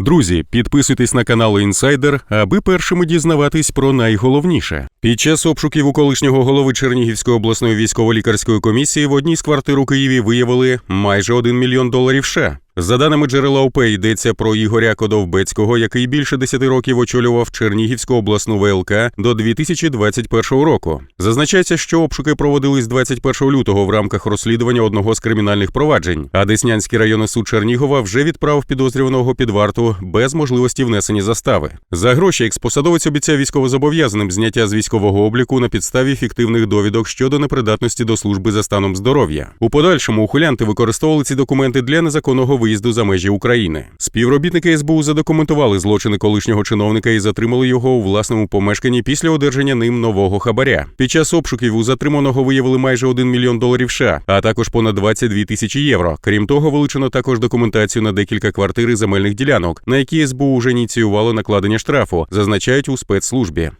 Друзі, підписуйтесь на канал Інсайдер, аби першими дізнаватись про найголовніше. Під час обшуків у колишнього голови Чернігівської обласної військово-лікарської комісії в одній з квартир у Києві виявили майже 1 мільйон доларів США. За даними джерела ОП, йдеться про Ігоря Кодовбецького, який більше 10 років очолював Чернігівську обласну ВЛК до 2021 року. Зазначається, що обшуки проводились 21 лютого в рамках розслідування одного з кримінальних проваджень. А Деснянський районний суд Чернігова вже відправив підозрюваного під варту без можливості внесення застави. За гроші експосадовець обіцяв військовозобов'язаним зняття з військового обліку на підставі фіктивних довідок щодо непридатності до служби за станом здоров'я. У подальшому ухилянти використовували ці документи для незаконного виїзду за межі України. Співробітники СБУ задокументували злочини колишнього чиновника і затримали його у власному помешканні після одержання ним нового хабаря. Під час обшуків у затриманого виявили майже 1 мільйон доларів США, а також понад 22 тисячі євро. Крім того, вилучено також документацію на декілька квартир і земельних ділянок, на які СБУ вже ініціювало накладення штрафу, зазначають у спецслужбі.